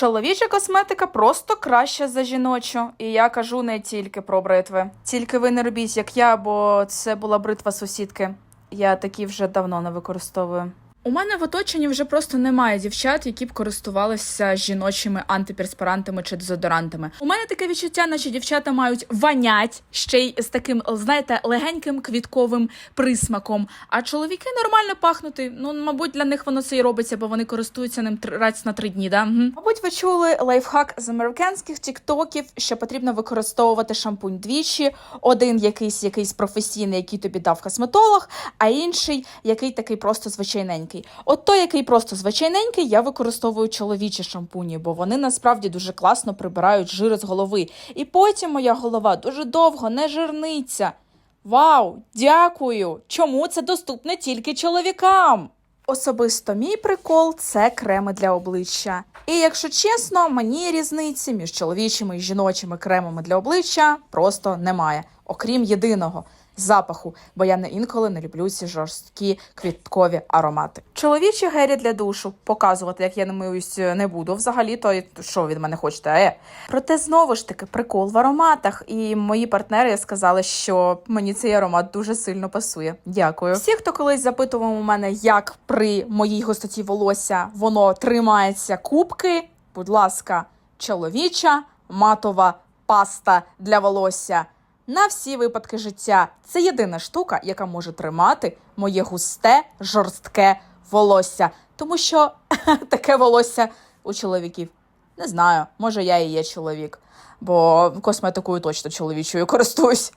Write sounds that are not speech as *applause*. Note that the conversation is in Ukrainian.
Чоловіча косметика просто краща за жіночу. І я кажу не тільки про бритви. Тільки ви не робіть, як я, бо це була бритва сусідки. Я такі вже давно не використовую. У мене в оточенні вже просто немає дівчат, які б користувалися жіночими антиперспирантами чи дезодорантами. У мене таке відчуття, наче дівчата мають ванять ще й з таким, знаєте, легеньким квітковим присмаком. А чоловіки нормально пахнути. Ну, мабуть, для них воно це і робиться, бо вони користуються ним раз на три дні. Да? Мабуть, ви чули лайфхак з американських тіктоків, що потрібно використовувати шампунь двічі. Один якийсь якийсь професійний, який тобі дав косметолог, а інший який такий просто звичайненький. От той, який просто звичайненький, я використовую чоловічі шампуні, бо вони насправді дуже класно прибирають жири з голови. І потім моя голова дуже довго не жирниться. Вау, дякую! Чому це доступне тільки чоловікам? Особисто мій прикол це креми для обличчя. І якщо чесно, мені різниці між чоловічими і жіночими кремами для обличчя просто немає, окрім єдиного запаху, бо я не інколи не люблю ці жорсткі квіткові аромати. Чоловічі гелі для душу показувати, як я не миюсь, не буду. Взагалі, то що від мене хочете? Е. Проте знову ж таки прикол в ароматах. І мої партнери сказали, що мені цей аромат дуже сильно пасує. Дякую. Всі, хто колись запитував у мене, як при моїй густоті волосся воно тримається кубки. Будь ласка, чоловіча матова паста для волосся. На всі випадки життя це єдина штука, яка може тримати моє густе, жорстке волосся. Тому що *laughs* таке волосся у чоловіків. Не знаю, може я і є чоловік, бо косметикою точно чоловічою користуюсь.